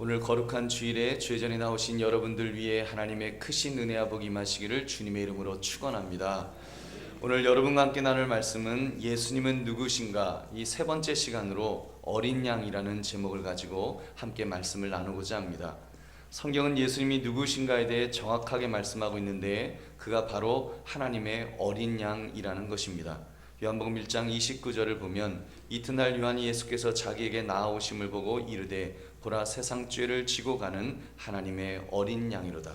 오늘 거룩한 주일에 죄전에 나오신 여러분들 위해 하나님의 크신 은혜와 복이 마시기를 주님의 이름으로 축원합니다. 오늘 여러분과 함께 나눌 말씀은 예수님은 누구신가 이 세 번째 시간으로 어린 양이라는 제목을 가지고 함께 말씀을 나누고자 합니다. 성경은 예수님이 누구신가에 대해 정확하게 말씀하고 있는데 그가 바로 하나님의 어린 양이라는 것입니다. 요한복음 1장 29절을 보면 이튿날 요한이 예수께서 자기에게 나아오심을 보고 이르되 보라 세상 죄를 지고 가는 하나님의 어린 양이로다.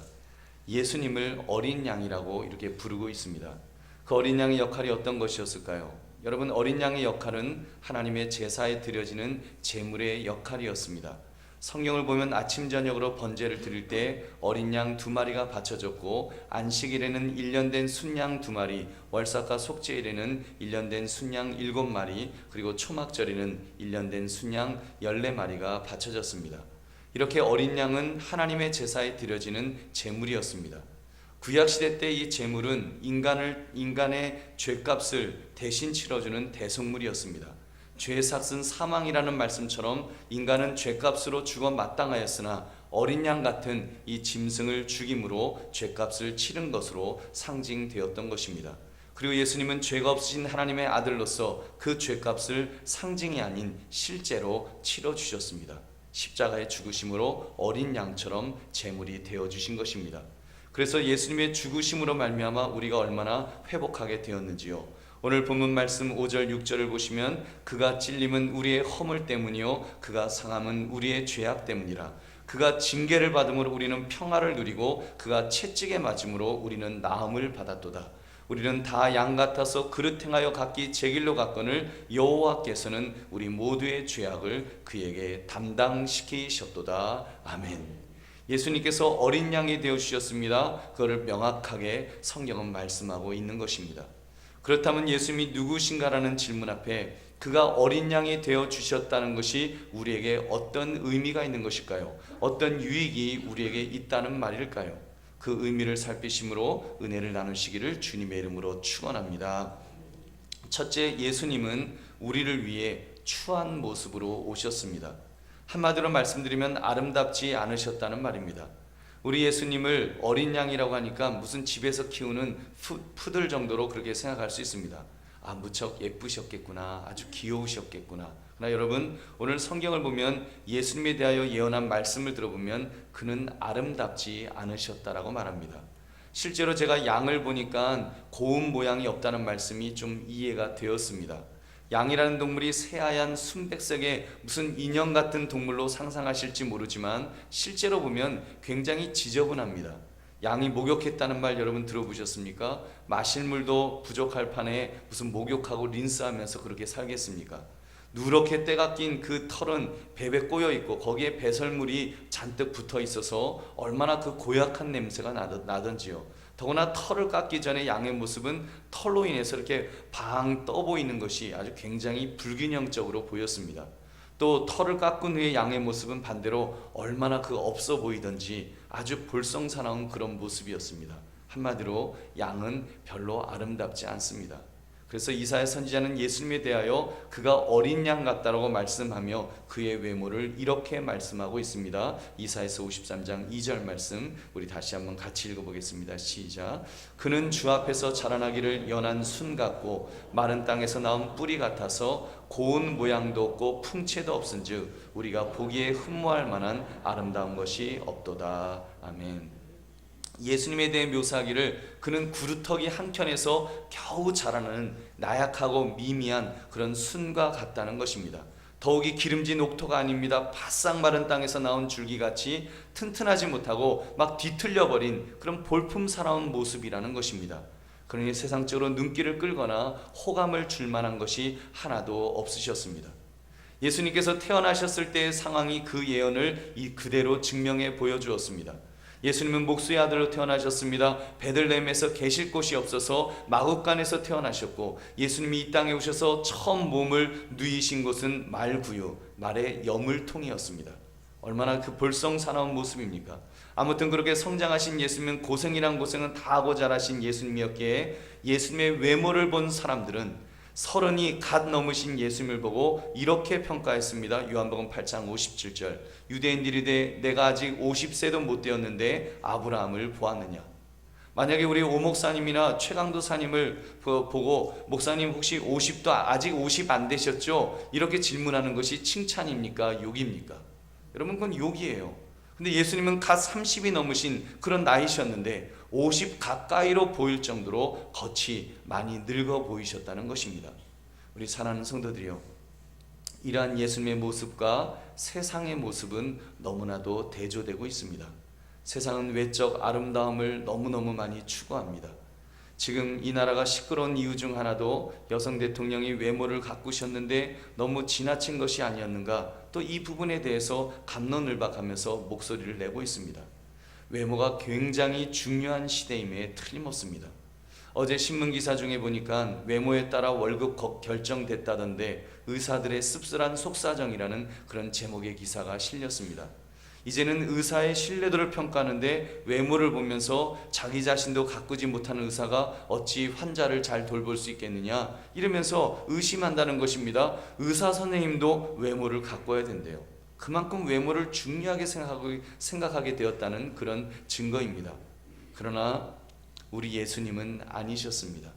예수님을 어린 양이라고 이렇게 부르고 있습니다. 그 어린 양의 역할이 어떤 것이었을까요? 여러분 어린 양의 역할은 하나님의 제사에 드려지는 제물의 역할이었습니다. 성경을 보면 아침 저녁으로 번제를 드릴 때 어린 양 두 마리가 바쳐졌고 안식일에는 1년 된 순양 두 마리, 월삭과 속죄일에는 1년 된 순양 일곱 마리, 그리고 초막절에는 1년 된 순양 14마리가 바쳐졌습니다. 이렇게 어린 양은 하나님의 제사에 드려지는 제물이었습니다. 구약 시대 때 이 제물은 인간을 인간의 죄값을 대신 치러주는 대속물이었습니다. 죄 삭은 사망이라는 말씀처럼 인간은 죄값으로 죽어 마땅하였으나 어린 양 같은 이 짐승을 죽임으로 죄값을 치른 것으로 상징되었던 것입니다. 그리고 예수님은 죄가 없으신 하나님의 아들로서 그 죄값을 상징이 아닌 실제로 치러 주셨습니다. 십자가의 죽으심으로 어린 양처럼 제물이 되어 주신 것입니다. 그래서 예수님의 죽으심으로 말미암아 우리가 얼마나 회복하게 되었는지요. 오늘 본문 말씀 5절 6절을 보시면 그가 찔림은 우리의 허물 때문이요 그가 상함은 우리의 죄악 때문이라 그가 징계를 받음으로 우리는 평화를 누리고 그가 채찍에 맞음으로 우리는 나음을 받았도다 우리는 다 양 같아서 그릇 행하여 각기 제 길로 갔거늘 여호와께서는 우리 모두의 죄악을 그에게 담당시키셨도다 아멘 예수님께서 어린 양이 되어 주셨습니다. 그것을 명확하게 성경은 말씀하고 있는 것입니다. 그렇다면 예수님이 누구신가라는 질문 앞에 그가 어린 양이 되어 주셨다는 것이 우리에게 어떤 의미가 있는 것일까요? 어떤 유익이 우리에게 있다는 말일까요? 그 의미를 살피심으로 은혜를 나누시기를 주님의 이름으로 축원합니다. 첫째 예수님은 우리를 위해 추한 모습으로 오셨습니다. 한마디로 말씀드리면 아름답지 않으셨다는 말입니다. 우리 예수님을 어린 양이라고 하니까 무슨 집에서 키우는 푸, 푸들 정도로 그렇게 생각할 수 있습니다. 아, 무척 예쁘셨겠구나. 아주 귀여우셨겠구나. 그러나 여러분, 오늘 성경을 보면 예수님에 대하여 예언한 말씀을 들어보면 그는 아름답지 않으셨다라고 말합니다. 실제로 제가 양을 보니까 고운 모양이 없다는 말씀이 좀 이해가 되었습니다. 양이라는 동물이 새하얀 순백색의 무슨 인형 같은 동물로 상상하실지 모르지만 실제로 보면 굉장히 지저분합니다. 양이 목욕했다는 말 여러분 들어보셨습니까? 마실 물도 부족할 판에 무슨 목욕하고 린스하면서 그렇게 살겠습니까? 누렇게 때가 낀 그 털은 배배 꼬여 있고 거기에 배설물이 잔뜩 붙어 있어서 얼마나 그 고약한 냄새가 나던지요. 더구나 털을 깎기 전에 양의 모습은 털로 인해서 이렇게 방 떠 보이는 것이 아주 굉장히 불균형적으로 보였습니다. 또 털을 깎은 후에 양의 모습은 반대로 얼마나 그 없어 보이던지 아주 볼썽사나운 그런 모습이었습니다. 한마디로 양은 별로 아름답지 않습니다. 그래서 이사야 선지자는 예수님에 대하여 그가 어린 양 같다라고 말씀하며 그의 외모를 이렇게 말씀하고 있습니다. 이사에서 53장 2절 말씀 우리 다시 한번 같이 읽어보겠습니다. 시작. 그는 주 앞에서 자라나기를 연한 순 같고 마른 땅에서 나온 뿌리 같아서 고운 모양도 없고 풍채도 없은즉 우리가 보기에 흠모할 만한 아름다운 것이 없도다. 아멘. 예수님에 대해 묘사하기를 그는 구루터기 한켠에서 겨우 자라는 나약하고 미미한 그런 순과 같다는 것입니다. 더욱이 기름진 옥토가 아닙니다. 바싹 마른 땅에서 나온 줄기같이 튼튼하지 못하고 막 뒤틀려 버린 그런 볼품사나운 모습이라는 것입니다. 그러니 세상적으로 눈길을 끌거나 호감을 줄 만한 것이 하나도 없으셨습니다. 예수님께서 태어나셨을 때의 상황이 그 예언을 이 그대로 증명해 보여주었습니다. 예수님은 목수의 아들로 태어나셨습니다. 베들레헴에서 계실 곳이 없어서 마국간에서 태어나셨고 예수님이 이 땅에 오셔서 처음 몸을 누이신 곳은 말구유, 말의 여물통이었습니다. 얼마나 그 볼썽사나운 모습입니까? 아무튼 그렇게 성장하신 예수님은 고생이란 고생은 다 하고 자라신 예수님이었기에 예수님의 외모를 본 사람들은 서른이 갓 넘으신 예수님을 보고 이렇게 평가했습니다. 요한복음 8장 57절. 유대인들이 내가 아직 50세도 못 되었는데 아브라함을 보았느냐? 만약에 우리 오 목사님이나 최강도 사님을 보- 보고 목사님 혹시 50도 아직 50 안 되셨죠? 이렇게 질문하는 것이 칭찬입니까? 욕입니까? 여러분 그건 욕이에요. 근데 예수님은 갓 30이 넘으신 그런 나이셨는데 50 가까이로 보일 정도로 겉이 많이 늙어 보이셨다는 것입니다. 우리 사랑하는 성도들이요. 이러한 예수님의 모습과 세상의 모습은 너무나도 대조되고 있습니다. 세상은 외적 아름다움을 너무너무 많이 추구합니다. 지금 이 나라가 시끄러운 이유 중 하나도 여성 대통령이 외모를 가꾸셨는데 너무 지나친 것이 아니었는가 또 이 부분에 대해서 감론을 박하면서 목소리를 내고 있습니다. 외모가 굉장히 중요한 시대임에 틀림없습니다. 어제 신문 기사 중에 보니까 외모에 따라 월급 거- 결정됐다던데 의사들의 씁쓸한 속사정이라는 그런 제목의 기사가 실렸습니다. 이제는 의사의 신뢰도를 평가하는데 외모를 보면서 자기 자신도 가꾸지 못하는 의사가 어찌 환자를 잘 돌볼 수 있겠느냐 이러면서 의심한다는 것입니다. 의사 선생님도 외모를 가꿔야 된대요. 그만큼 외모를 중요하게 생각하게 되었다는 그런 증거입니다. 그러나 우리 예수님은 아니셨습니다.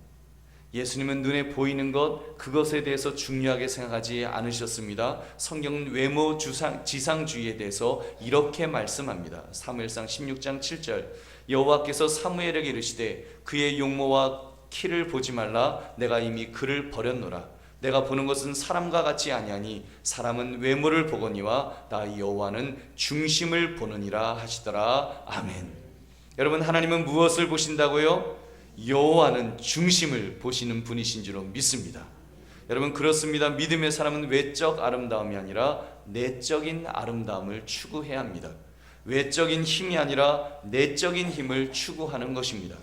예수님은 눈에 보이는 것 그것에 대해서 중요하게 생각하지 않으셨습니다. 성경은 외모 주상, 지상주의에 대해서 이렇게 말씀합니다. 사무엘상 16장 7절 여호와께서 사무엘에게 이르시되 그의 용모와 키를 보지 말라 내가 이미 그를 버렸노라 내가 보는 것은 사람과 같지 아니하니 사람은 외모를 보거니와 나 여호와는 중심을 보느니라 하시더라 아멘. 여러분 하나님은 무엇을 보신다고요? 여호와는 중심을 보시는 분이신 줄로 믿습니다. 여러분 그렇습니다. 믿음의 사람은 외적 아름다움이 아니라 내적인 아름다움을 추구해야 합니다. 외적인 힘이 아니라 내적인 힘을 추구하는 것입니다.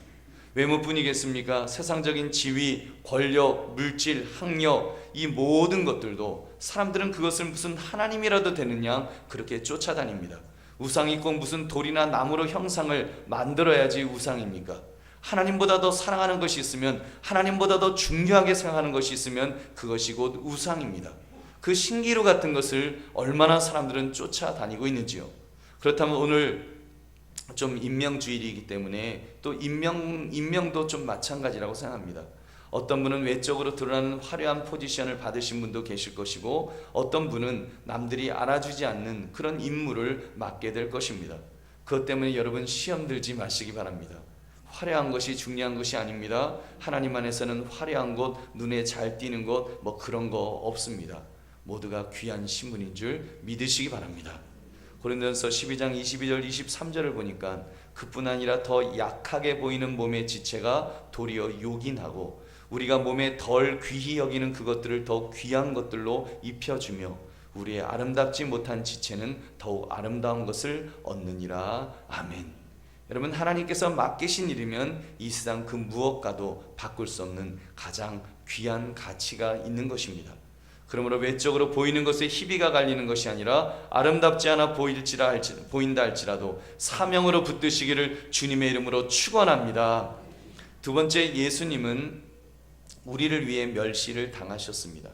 외모뿐이겠습니까? 세상적인 지위, 권력, 물질, 학력 이 모든 것들도 사람들은 그것을 무슨 하나님이라도 되는 양 그렇게 쫓아다닙니다. 우상 있고 무슨 돌이나 나무로 형상을 만들어야지 우상입니까? 하나님보다 더 사랑하는 것이 있으면 하나님보다 더 중요하게 생각하는 것이 있으면 그것이 곧 우상입니다. 그 신기루 같은 것을 얼마나 사람들은 쫓아다니고 있는지요. 그렇다면 오늘 좀 인명주의이기 때문에 또 인명 인명도 좀 마찬가지라고 생각합니다. 어떤 분은 외적으로 드러나는 화려한 포지션을 받으신 분도 계실 것이고 어떤 분은 남들이 알아주지 않는 그런 임무를 맡게 될 것입니다. 그것 때문에 여러분 시험 들지 마시기 바랍니다. 화려한 것이 중요한 것이 아닙니다. 하나님 안에서는 화려한 것, 눈에 잘 띄는 것, 뭐 그런 거 없습니다. 모두가 귀한 신분인 줄 믿으시기 바랍니다. 고린도전서 12장 22절 23절을 보니까 그뿐 아니라 더 약하게 보이는 몸의 지체가 도리어 요긴하고 우리가 몸에 덜 귀히 여기는 그것들을 더 귀한 것들로 입혀주며 우리의 아름답지 못한 지체는 더욱 아름다운 것을 얻느니라 아멘. 여러분 하나님께서 맡기신 일이면 이 세상 그 무엇과도 바꿀 수 없는 가장 귀한 가치가 있는 것입니다. 그러므로 외적으로 보이는 것에 희비가 갈리는 것이 아니라 아름답지 않아 보일지라 할지, 보인다 할지라도 사명으로 붙드시기를 주님의 이름으로 축원합니다. 두 번째 예수님은 우리를 위해 멸시를 당하셨습니다.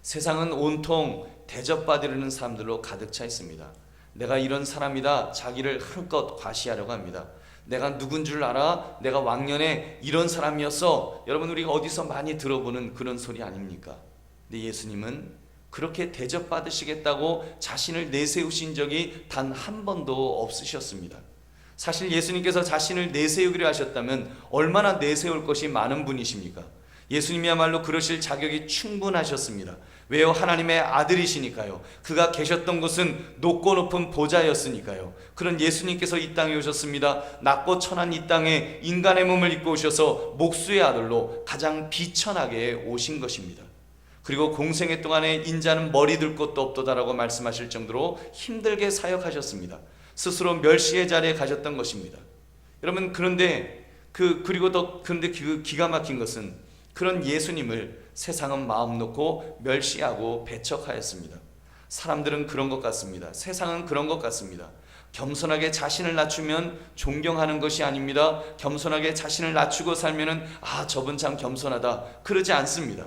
세상은 온통 대접받으려는 사람들로 가득 차 있습니다. 내가 이런 사람이다. 자기를 한껏 과시하려고 합니다. 내가 누군 줄 알아? 내가 왕년에 이런 사람이었어. 여러분 우리가 어디서 많이 들어보는 그런 소리 아닙니까? 근데 예수님은 그렇게 대접받으시겠다고 자신을 내세우신 적이 단 한 번도 없으셨습니다. 사실 예수님께서 자신을 내세우기로 하셨다면 얼마나 내세울 것이 많은 분이십니까? 예수님이야말로 그러실 자격이 충분하셨습니다. 왜요? 하나님의 아들이시니까요. 그가 계셨던 곳은 높고 높은 보좌였으니까요. 그런 예수님께서 이 땅에 오셨습니다. 낮고 천한 이 땅에 인간의 몸을 입고 오셔서 목수의 아들로 가장 비천하게 오신 것입니다. 그리고 공생애 동안에 인자는 머리 들 곳도 없도다라고 말씀하실 정도로 힘들게 사역하셨습니다. 스스로 멸시의 자리에 가셨던 것입니다. 여러분 그런데 그 그리고 또 그런데 그 기가 막힌 것은 그런 예수님을 세상은 마음 놓고 멸시하고 배척하였습니다. 사람들은 그런 것 같습니다. 세상은 그런 것 같습니다. 겸손하게 자신을 낮추면 존경하는 것이 아닙니다. 겸손하게 자신을 낮추고 살면은 아 저분 참 겸손하다 그러지 않습니다.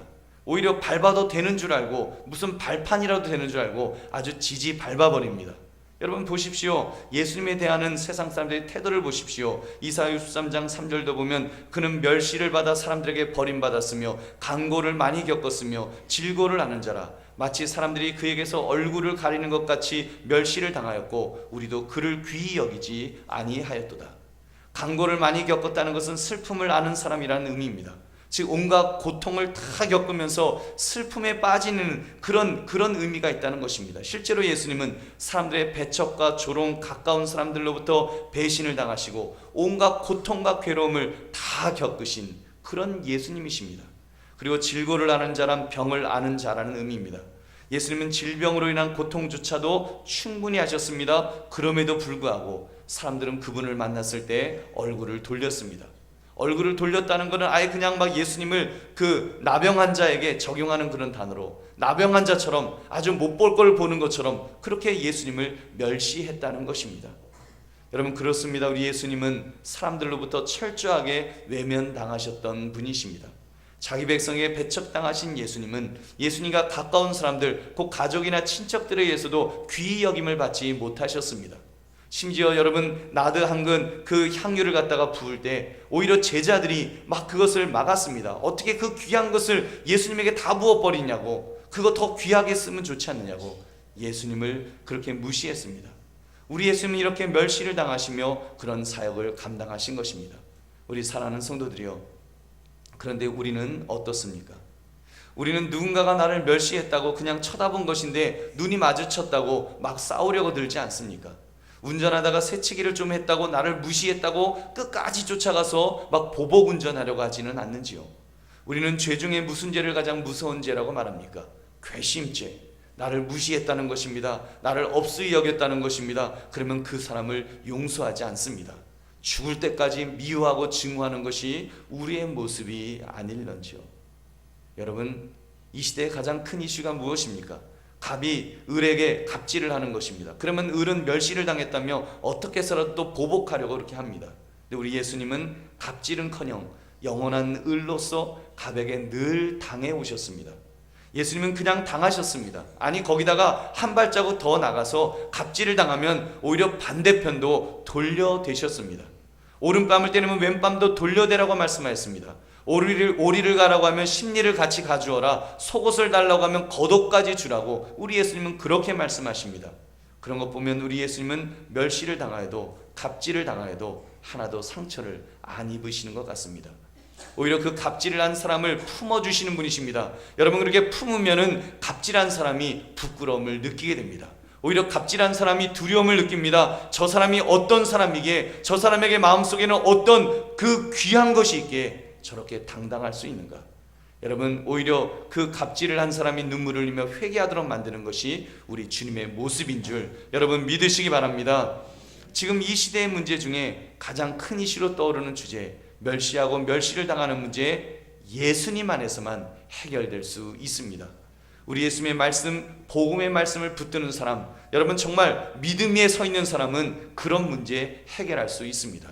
오히려 밟아도 되는 줄 알고 무슨 발판이라도 되는 줄 알고 아주 지지 밟아버립니다. 여러분 보십시오. 예수님에 대한 세상 사람들의 태도를 보십시오. 이사야 63장 3절도 보면 그는 멸시를 받아 사람들에게 버림받았으며 강고를 많이 겪었으며 질고를 하는 자라 마치 사람들이 그에게서 얼굴을 가리는 것 같이 멸시를 당하였고 우리도 그를 귀히 여기지 아니하였도다. 강고를 많이 겪었다는 것은 슬픔을 아는 사람이라는 의미입니다. 즉 온갖 고통을 다 겪으면서 슬픔에 빠지는 그런 그런 의미가 있다는 것입니다. 실제로 예수님은 사람들의 배척과 조롱 가까운 사람들로부터 배신을 당하시고 온갖 고통과 괴로움을 다 겪으신 그런 예수님이십니다. 그리고 질고를 아는 자란 병을 아는 자라는 의미입니다. 예수님은 질병으로 인한 고통조차도 충분히 하셨습니다. 그럼에도 불구하고 사람들은 그분을 만났을 때 얼굴을 돌렸습니다. 얼굴을 돌렸다는 것은 아예 그냥 막 예수님을 그 나병 환자에게 적용하는 그런 단어로 나병 환자처럼 아주 못 볼 걸 보는 것처럼 그렇게 예수님을 멸시했다는 것입니다. 여러분 그렇습니다. 우리 예수님은 사람들로부터 철저하게 외면당하셨던 분이십니다. 자기 백성에게 배척당하신 예수님은 예수님과 가까운 사람들, 곧 가족이나 친척들에 의해서도 귀히 여김을 받지 못하셨습니다. 심지어 여러분 나드 한근 그 향유를 갖다가 부을 때 오히려 제자들이 막 그것을 막았습니다. 어떻게 그 귀한 것을 예수님에게 다 부어 버리냐고. 그거 더 귀하게 쓰면 좋지 않느냐고. 예수님을 그렇게 무시했습니다. 우리 예수님은 이렇게 멸시를 당하시며 그런 사역을 감당하신 것입니다. 우리 사랑하는 성도들이요. 그런데 우리는 어떻습니까? 우리는 누군가가 나를 멸시했다고 그냥 쳐다본 것인데 눈이 마주쳤다고 막 싸우려고 들지 않습니까? 운전하다가 새치기를 좀 했다고 나를 무시했다고 끝까지 쫓아가서 막 보복 운전하려고 하지는 않는지요. 우리는 죄 중에 무슨 죄를 가장 무서운 죄라고 말합니까? 괘씸죄. 나를 무시했다는 것입니다. 나를 없이 여겼다는 것입니다. 그러면 그 사람을 용서하지 않습니다. 죽을 때까지 미워하고 증오하는 것이 우리의 모습이 아닐런지요. 여러분, 이 시대의 가장 큰 이슈가 무엇입니까? 갑이 을에게 갑질을 하는 것입니다. 그러면 을은 멸시를 당했다며 어떻게 해서라도 또 보복하려고 그렇게 합니다. 근데 우리 예수님은 갑질은커녕 영원한 을로서 갑에게 늘 당해 오셨습니다. 예수님은 그냥 당하셨습니다. 아니 거기다가 한 발자국 더 나가서 갑질을 당하면 오히려 반대편도 돌려대셨습니다. 오른밤을 때리면 왼밤도 돌려대라고 말씀하셨습니다. 오리를 오리를 가라고 하면 심리를 같이 가주어라. 속옷을 달라고 하면 겉옷까지 주라고 우리 예수님은 그렇게 말씀하십니다. 그런 것 보면 우리 예수님은 멸시를 당하여도 갑질을 당하여도 하나도 상처를 안 입으시는 것 같습니다. 오히려 그 갑질을 한 사람을 품어 주시는 분이십니다. 여러분 그렇게 품으면은 갑질한 사람이 부끄러움을 느끼게 됩니다. 오히려 갑질한 사람이 두려움을 느낍니다. 저 사람이 어떤 사람이기에 저 사람에게 마음속에는 어떤 그 귀한 것이 있기에 저렇게 당당할 수 있는가? 여러분 오히려 그 갑질을 한 사람이 눈물을 흘리며 회개하도록 만드는 것이 우리 주님의 모습인 줄 여러분 믿으시기 바랍니다. 지금 이 시대의 문제 중에 가장 큰 이슈로 떠오르는 주제 멸시하고 멸시를 당하는 문제 예수님 안에서만 해결될 수 있습니다. 우리 예수님의 말씀, 복음의 말씀을 붙드는 사람, 여러분 정말 믿음 위에 서 있는 사람은 그런 문제 해결할 수 있습니다.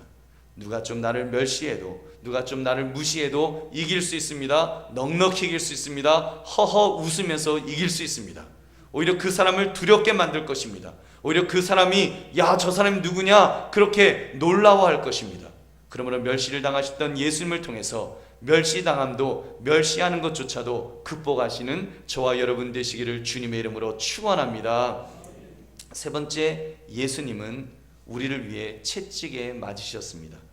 누가 좀 나를 멸시해도 누가 좀 나를 무시해도 이길 수 있습니다. 넉넉히 이길 수 있습니다. 허허 웃으면서 이길 수 있습니다. 오히려 그 사람을 두렵게 만들 것입니다. 오히려 그 사람이 야 저 사람이 누구냐 그렇게 놀라워할 것입니다. 그러므로 멸시를 당하셨던 예수님을 통해서 멸시당함도 멸시하는 것조차도 극복하시는 저와 여러분 되시기를 주님의 이름으로 축원합니다. 세 번째 예수님은 우리를 위해 채찍에 맞으셨습니다.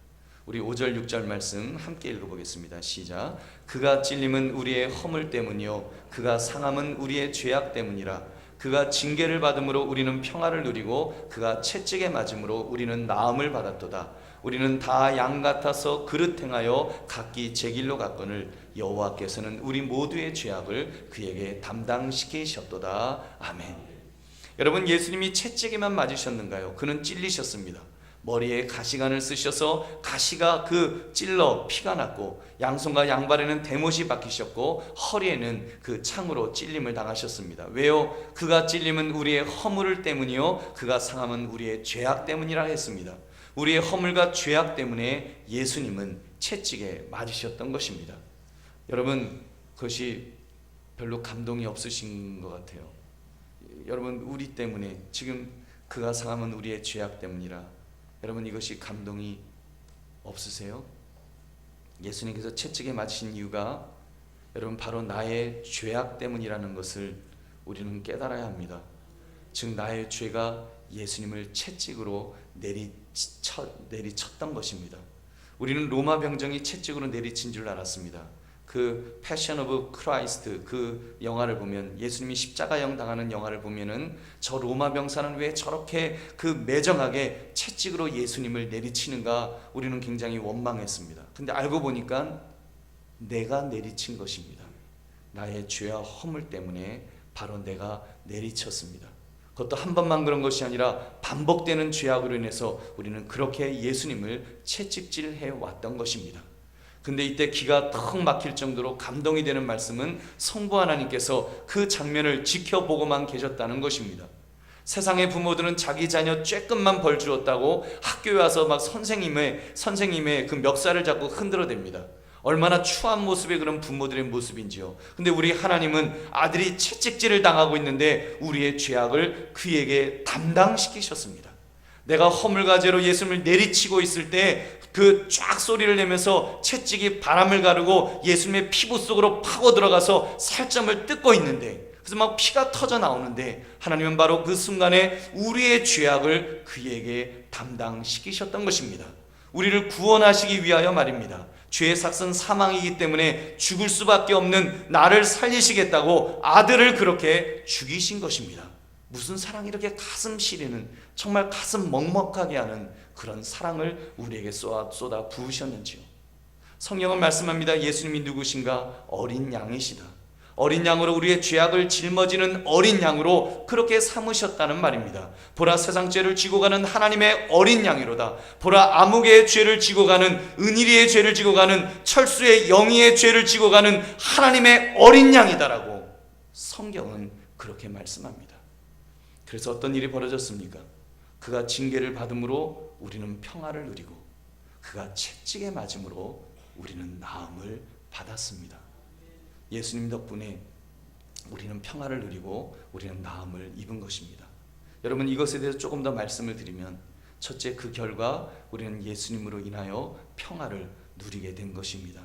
우리 5절 6절 말씀 함께 읽어보겠습니다. 시작. 그가 찔림은 우리의 허물 때문이요 그가 상함은 우리의 죄악 때문이라 그가 징계를 받음으로 우리는 평화를 누리고 그가 채찍에 맞음으로 우리는 나음을 받았도다. 우리는 다 양 같아서 그릇 행하여 각기 제 길로 갔거늘 여호와께서는 우리 모두의 죄악을 그에게 담당시키셨도다. 아멘. 여러분 예수님이 채찍에만 맞으셨는가요? 그는 찔리셨습니다. 머리에 가시관을 쓰셔서 가시가 그 찔러 피가 났고 양손과 양발에는 대못이 박히셨고 허리에는 그 창으로 찔림을 당하셨습니다. 왜요? 그가 찔림은 우리의 허물 때문이요 그가 상함은 우리의 죄악 때문이라 했습니다. 우리의 허물과 죄악 때문에 예수님은 채찍에 맞으셨던 것입니다. 여러분 그것이 별로 감동이 없으신 것 같아요. 여러분 우리 때문에 지금 그가 상함은 우리의 죄악 때문이라 여러분 이것이 감동이 없으세요? 예수님께서 채찍에 맞으신 이유가 여러분 바로 나의 죄악 때문이라는 것을 우리는 깨달아야 합니다. 즉 나의 죄가 예수님을 채찍으로 내리쳐, 내리쳤던 것입니다. 우리는 로마 병정이 채찍으로 내리친 줄 알았습니다. 그 패션 오브 크라이스트 그 영화를 보면 예수님이 십자가형 당하는 영화를 보면은 저 로마 병사는 왜 저렇게 그 매정하게 채찍으로 예수님을 내리치는가 우리는 굉장히 원망했습니다. 근데 알고 보니까 내가 내리친 것입니다. 나의 죄와 허물 때문에 바로 내가 내리쳤습니다. 그것도 한 번만 그런 것이 아니라 반복되는 죄악으로 인해서 우리는 그렇게 예수님을 채찍질해 왔던 것입니다. 근데 이때 기가 턱 막힐 정도로 감동이 되는 말씀은 성부 하나님께서 그 장면을 지켜보고만 계셨다는 것입니다. 세상의 부모들은 자기 자녀 쬐끔만 벌 주었다고 학교에 와서 막 선생님의 선생님의 그 멱살을 잡고 흔들어댑니다. 얼마나 추한 모습의 그런 부모들의 모습인지요. 근데 우리 하나님은 아들이 채찍질을 당하고 있는데 우리의 죄악을 그에게 담당시키셨습니다. 내가 허물가제로 예수님을 내리치고 있을 때 그 쫙 소리를 내면서 채찍이 바람을 가르고 예수님의 피부 속으로 파고 들어가서 살점을 뜯고 있는데 그래서 막 피가 터져 나오는데 하나님은 바로 그 순간에 우리의 죄악을 그에게 담당시키셨던 것입니다. 우리를 구원하시기 위하여 말입니다. 죄의 삭은 사망이기 때문에 죽을 수밖에 없는 나를 살리시겠다고 아들을 그렇게 죽이신 것입니다. 무슨 사랑이 이렇게 가슴 시리는 정말 가슴 먹먹하게 하는 그런 사랑을 우리에게 쏟아, 부으셨는지요. 성경은 말씀합니다. 예수님이 누구신가? 어린 양이시다. 어린 양으로 우리의 죄악을 짊어지는 어린 양으로 그렇게 삼으셨다는 말입니다. 보라 세상 죄를 지고 가는 하나님의 어린 양이로다. 보라 아무개의 죄를 지고 가는 은일이의 죄를 지고 가는 철수의 영희의 죄를 지고 가는 하나님의 어린 양이다라고 성경은 그렇게 말씀합니다. 그래서 어떤 일이 벌어졌습니까? 그가 징계를 받음으로 우리는 평화를 누리고 그가 채찍에 맞음으로 우리는 나음을 받았습니다. 예수님 덕분에 우리는 평화를 누리고 우리는 나음을 입은 것입니다. 여러분 이것에 대해서 조금 더 말씀을 드리면 첫째 그 결과 우리는 예수님으로 인하여 평화를 누리게 된 것입니다.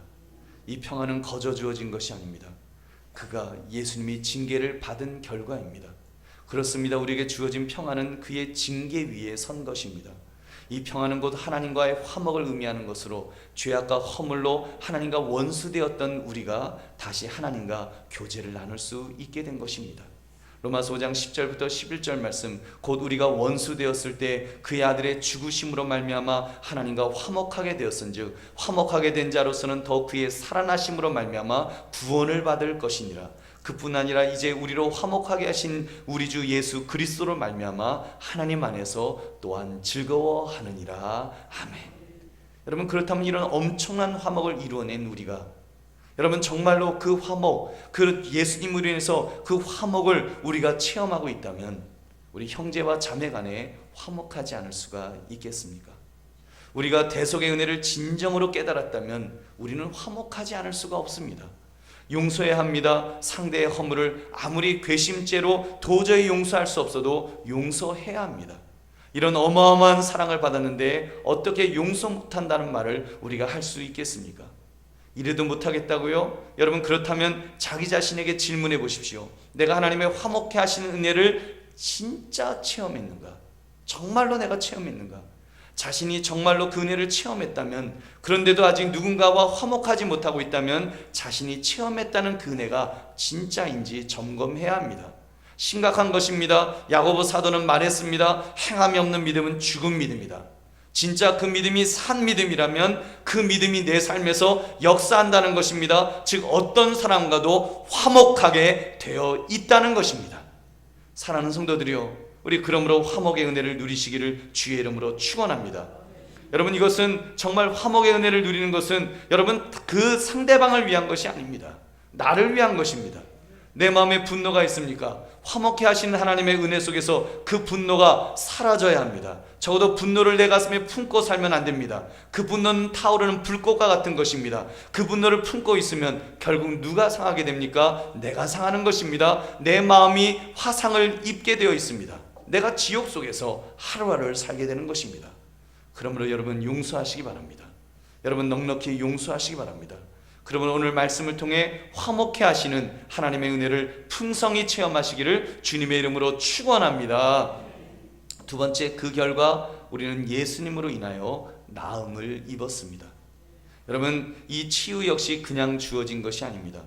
이 평화는 거저 주어진 것이 아닙니다. 그가 예수님이 징계를 받은 결과입니다. 그렇습니다. 우리에게 주어진 평화는 그의 징계 위에 선 것입니다. 이 평화는 곧 하나님과의 화목을 의미하는 것으로 죄악과 허물로 하나님과 원수되었던 우리가 다시 하나님과 교제를 나눌 수 있게 된 것입니다. 로마서 5장 10절부터 11절 말씀 곧 우리가 원수 되었을 때 그의 아들의 죽으심으로 말미암아 하나님과 화목하게 되었은즉 화목하게 된 자로서는 더 그의 살아나심으로 말미암아 구원을 받을 것이니라 그뿐 아니라 이제 우리로 화목하게 하신 우리 주 예수 그리스도로 말미암아 하나님 안에서 또한 즐거워하느니라 아멘. 여러분 그렇다면 이런 엄청난 화목을 이루어낸 우리가 여러분 정말로 그 화목, 그 예수님으로 인해서 그 화목을 우리가 체험하고 있다면 우리 형제와 자매 간에 화목하지 않을 수가 있겠습니까? 우리가 대속의 은혜를 진정으로 깨달았다면 우리는 화목하지 않을 수가 없습니다. 용서해야 합니다. 상대의 허물을 아무리 괘씸죄로 도저히 용서할 수 없어도 용서해야 합니다. 이런 어마어마한 사랑을 받았는데 어떻게 용서 못한다는 말을 우리가 할 수 있겠습니까? 이래도 못하겠다고요? 여러분 그렇다면 자기 자신에게 질문해 보십시오. 내가 하나님의 화목해 하시는 은혜를 진짜 체험했는가? 정말로 내가 체험했는가? 자신이 정말로 그 은혜를 체험했다면 그런데도 아직 누군가와 화목하지 못하고 있다면 자신이 체험했다는 그 은혜가 진짜인지 점검해야 합니다. 심각한 것입니다. 야고보 사도는 말했습니다. 행함이 없는 믿음은 죽은 믿음이다. 진짜 그 믿음이 산 믿음이라면 그 믿음이 내 삶에서 역사한다는 것입니다. 즉 어떤 사람과도 화목하게 되어 있다는 것입니다. 사랑하는 성도들이요. 우리 그러므로 화목의 은혜를 누리시기를 주의 이름으로 축원합니다. 여러분 이것은 정말 화목의 은혜를 누리는 것은 여러분 그 상대방을 위한 것이 아닙니다. 나를 위한 것입니다. 내 마음에 분노가 있습니까? 화목해 하시는 하나님의 은혜 속에서 그 분노가 사라져야 합니다. 적어도 분노를 내 가슴에 품고 살면 안 됩니다. 그 분노는 타오르는 불꽃과 같은 것입니다. 그 분노를 품고 있으면 결국 누가 상하게 됩니까? 내가 상하는 것입니다. 내 마음이 화상을 입게 되어 있습니다. 내가 지옥 속에서 하루하루를 살게 되는 것입니다. 그러므로 여러분 용서하시기 바랍니다. 여러분 넉넉히 용서하시기 바랍니다. 그러면 오늘 말씀을 통해 화목해 하시는 하나님의 은혜를 풍성히 체험하시기를 주님의 이름으로 축원합니다. 두 번째 그 결과 우리는 예수님으로 인하여 나음을 입었습니다. 여러분 이 치유 역시 그냥 주어진 것이 아닙니다.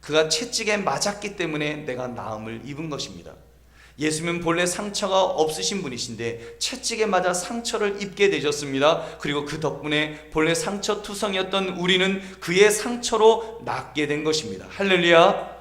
그가 채찍에 맞았기 때문에 내가 나음을 입은 것입니다. 예수님은 본래 상처가 없으신 분이신데 채찍에 맞아 상처를 입게 되셨습니다. 그리고 그 덕분에 본래 상처 투성이었던 우리는 그의 상처로 낫게 된 것입니다. 할렐루야.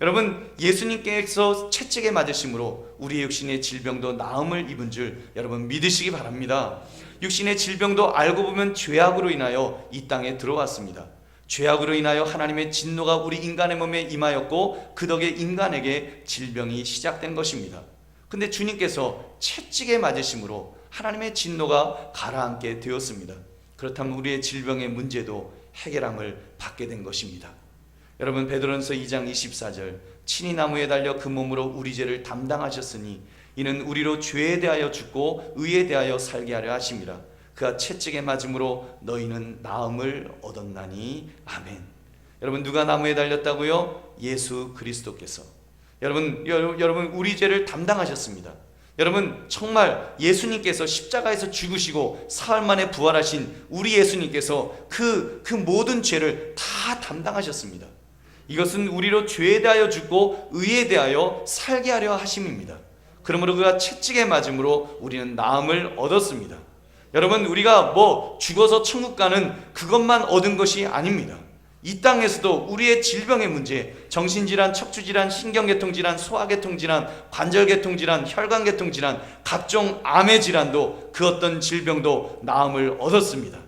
여러분 예수님께서 채찍에 맞으심으로 우리의 육신의 질병도 나음을 입은 줄 여러분 믿으시기 바랍니다. 육신의 질병도 알고 보면 죄악으로 인하여 이 땅에 들어왔습니다. 죄악으로 인하여 하나님의 진노가 우리 인간의 몸에 임하였고 그 덕에 인간에게 질병이 시작된 것입니다. 근데 주님께서 채찍에 맞으심으로 하나님의 진노가 가라앉게 되었습니다. 그렇다면 우리의 질병의 문제도 해결함을 받게 된 것입니다. 여러분 베드로전서 2장 24절 친히 나무에 달려 그 몸으로 우리 죄를 담당하셨으니 이는 우리로 죄에 대하여 죽고 의에 대하여 살게 하려 하심이라 그가 채찍에 맞음으로 너희는 나음을 얻었나니 아멘. 여러분 누가 나무에 달렸다고요? 예수 그리스도께서. 여러분 여, 여러분 우리 죄를 담당하셨습니다. 여러분 정말 예수님께서 십자가에서 죽으시고 사흘 만에 부활하신 우리 예수님께서 그, 그 모든 죄를 다 담당하셨습니다. 이것은 우리로 죄에 대하여 죽고 의에 대하여 살게 하려 하심입니다. 그러므로 그가 채찍에 맞음으로 우리는 나음을 얻었습니다. 여러분 우리가 뭐 죽어서 천국 가는 그것만 얻은 것이 아닙니다. 이 땅에서도 우리의 질병의 문제, 정신질환, 척추질환, 신경계통질환, 소화계통질환, 관절계통질환, 혈관계통질환, 각종 암의 질환도 그 어떤 질병도 나음을 얻었습니다.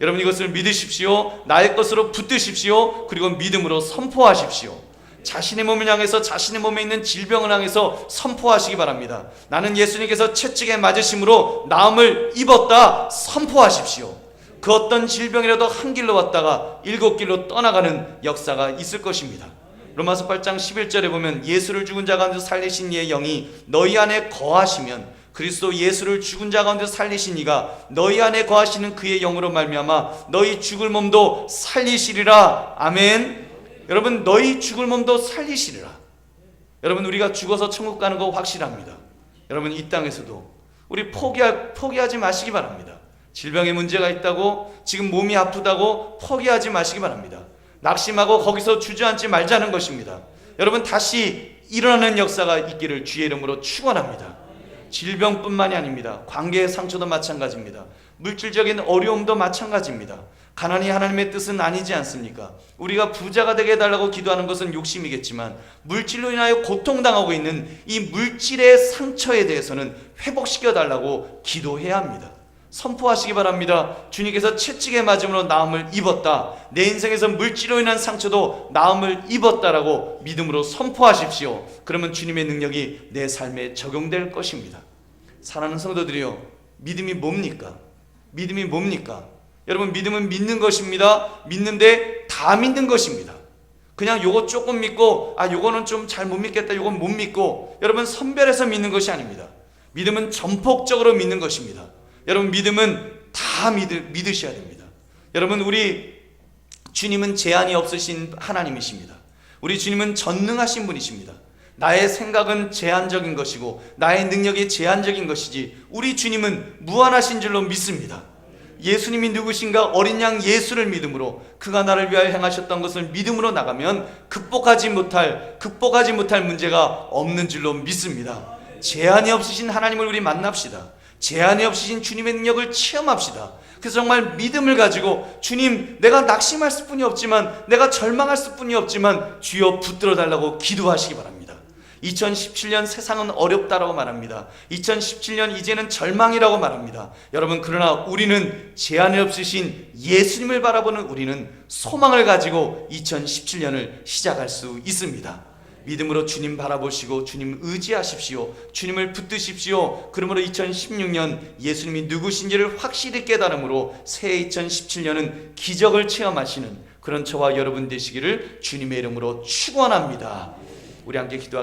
여러분 이것을 믿으십시오. 나의 것으로 붙드십시오. 그리고 믿음으로 선포하십시오. 자신의 몸을 향해서 자신의 몸에 있는 질병을 향해서 선포하시기 바랍니다. 나는 예수님께서 채찍에 맞으심으로 나음을 입었다 선포하십시오. 그 어떤 질병이라도 한 길로 왔다가 일곱 길로 떠나가는 역사가 있을 것입니다. 로마서 8장 11절에 보면 예수를 죽은 자 가운데 살리신 이의 영이 너희 안에 거하시면 그리스도 예수를 죽은 자 가운데 살리신 이가 너희 안에 거하시는 그의 영으로 말미암아 너희 죽을 몸도 살리시리라. 아멘. 여러분 너희 죽을 몸도 살리시리라. 여러분 우리가 죽어서 천국 가는 거 확실합니다. 여러분 이 땅에서도 우리 포기하, 포기하지 마시기 바랍니다. 질병의 문제가 있다고 지금 몸이 아프다고 포기하지 마시기 바랍니다. 낙심하고 거기서 주저앉지 말자는 것입니다. 여러분 다시 일어나는 역사가 있기를 주의 이름으로 축원합니다. 질병뿐만이 아닙니다. 관계의 상처도 마찬가지입니다. 물질적인 어려움도 마찬가지입니다. 가난이 하나님의 뜻은 아니지 않습니까? 우리가 부자가 되게 해달라고 기도하는 것은 욕심이겠지만 물질로 인하여 고통당하고 있는 이 물질의 상처에 대해서는 회복시켜 달라고 기도해야 합니다. 선포하시기 바랍니다. 주님께서 채찍에 맞음으로 나음을 입었다. 내 인생에서 물질로 인한 상처도 나음을 입었다라고 믿음으로 선포하십시오. 그러면 주님의 능력이 내 삶에 적용될 것입니다. 사랑하는 성도들이요. 믿음이 뭡니까? 믿음이 뭡니까? 여러분 믿음은 믿는 것입니다. 믿는데 다 믿는 것입니다. 그냥 요거 조금 믿고 아 요거는 좀 잘 못 믿겠다. 요건 못 믿고 여러분 선별해서 믿는 것이 아닙니다. 믿음은 전폭적으로 믿는 것입니다. 여러분 믿음은 다 믿으, 믿으셔야 됩니다. 여러분 우리 주님은 제한이 없으신 하나님이십니다. 우리 주님은 전능하신 분이십니다. 나의 생각은 제한적인 것이고 나의 능력이 제한적인 것이지 우리 주님은 무한하신 줄로 믿습니다. 예수님이 누구신가 어린 양 예수를 믿음으로 그가 나를 위하여 행하셨던 것을 믿음으로 나가면 극복하지 못할 극복하지 못할 문제가 없는 줄로 믿습니다. 제한이 없으신 하나님을 우리 만납시다. 제한이 없으신 주님의 능력을 체험합시다. 그래서 정말 믿음을 가지고 주님 내가 낙심할 수뿐이 없지만 내가 절망할 수뿐이 없지만 주여 붙들어 달라고 기도하시기 바랍니다. 2017년 세상은 어렵다라고 말합니다. 2017년 이제는 절망이라고 말합니다. 여러분 그러나 우리는 제한이 없으신 예수님을 바라보는 우리는 소망을 가지고 2017년을 시작할 수 있습니다. 믿음으로 주님 바라보시고 주님 의지하십시오. 주님을 붙드십시오. 그러므로 2016년 예수님이 누구신지를 확실히 깨달음으로 새해 2017년은 기적을 체험하시는 그런 저와 여러분 되시기를 주님의 이름으로 축원합니다. 우리 함께 기도하